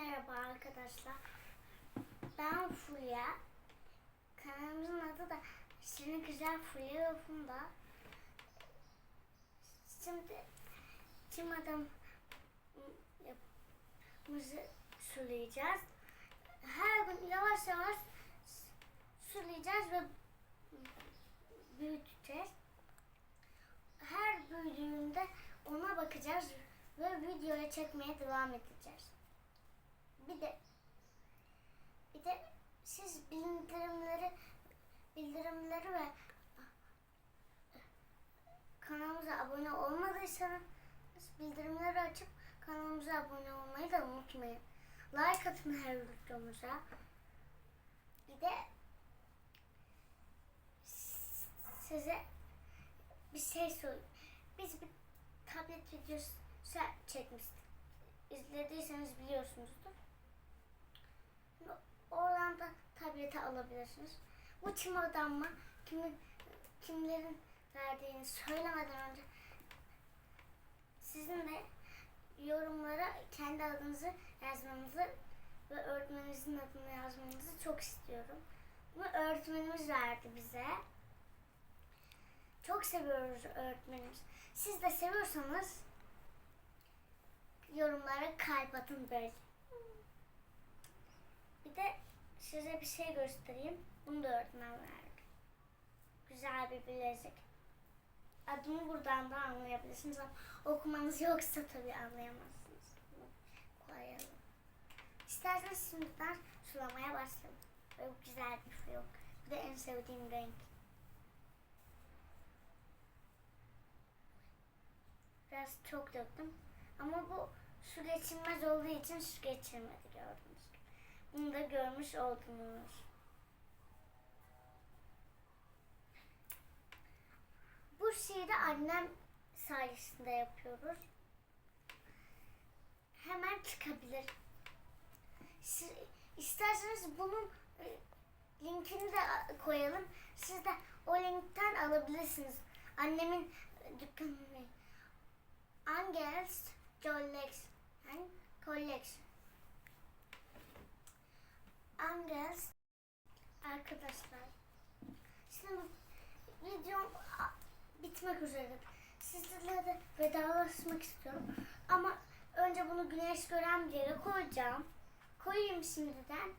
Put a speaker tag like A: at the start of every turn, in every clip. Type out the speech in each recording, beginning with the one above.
A: Merhaba arkadaşlar. Ben Fulya. Kanalımızın adı da Şirin Güzel Fulya ve Funda. Şimdi çim adam yapımızı sulayacağız. Her gün yavaş yavaş sulayacağız ve büyüteceğiz. Her büyüdüğünde ona bakacağız ve videoya çekmeye devam edeceğiz. Bir de bir de siz bildirimleri bildirimleri ve kanalımıza abone olmadıysanız bildirimleri açıp kanalımıza abone olmayı da unutmayın. Like atın her videomuza. Bir de size bir şey söyleyeyim. Biz bir tablet videosu çekmiştik. İzlediyseniz biliyorsunuzdur. Şimdi Oradan da tableti alabilirsiniz. Bu çim mı kimin, kimlerin verdiğini söylemeden önce sizin de yorumlara kendi adınızı yazmanızı ve öğretmeninizin adını yazmanızı çok istiyorum. Bunu öğretmenimiz verdi bize. Çok seviyoruz öğretmenimiz. Siz de seviyorsanız yorumlara kalp atın böyle. Bir de size bir şey göstereyim. Bunu da öğretmen verdi. Güzel bir bilezik. Adımı buradan da anlayabilirsiniz ama okumanız yoksa tabii anlayamazsınız. Koyalım. İsterseniz şimdiden sulamaya başlayalım. Böyle güzel bir fiyok. Bu da en sevdiğim renk. Biraz çok döktüm. Ama bu su geçirmez olduğu için su geçirmedi gördüğünüz gibi. Bunu da görmüş oldunuz. Bu şiiri annem sayesinde yapıyoruz. Hemen çıkabilir. Siz, isterseniz bunun e, linkini de koyalım. Siz de o linkten alabilirsiniz. Annemin dükkanını. Angels Collection. Collection. Angels arkadaşlar. Şimdi videom bitmek üzere. Sizlerle de vedalaşmak istiyorum. Ama önce bunu güneş gören bir yere koyacağım. Koyayım şimdiden.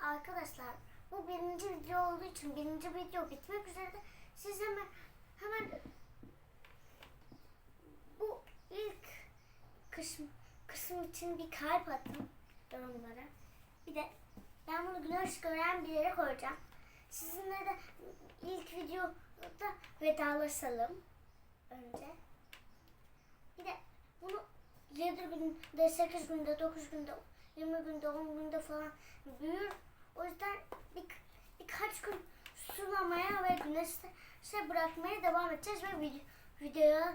A: Arkadaşlar bu birinci video olduğu için birinci video bitmek üzere. Siz hemen hemen bu ilk kısım, kısım için bir kalp atın yorumlara. Bir de ben bunu güneş gören bir yere koyacağım. Sizinle de ilk videoda vedalaşalım önce. Bir de bunu 7 günde, 8 günde, 9 günde, 20 günde, 10 günde falan büyür. O yüzden bir, birkaç gün sulamaya ve güneşte şey bırakmaya devam edeceğiz ve video, videoya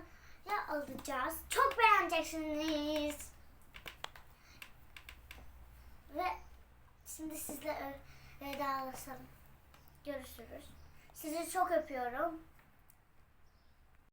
A: alacağız. Çok beğeneceksiniz. Ve şimdi sizle ö- vedalaşalım. Görüşürüz. Sizi çok öpüyorum.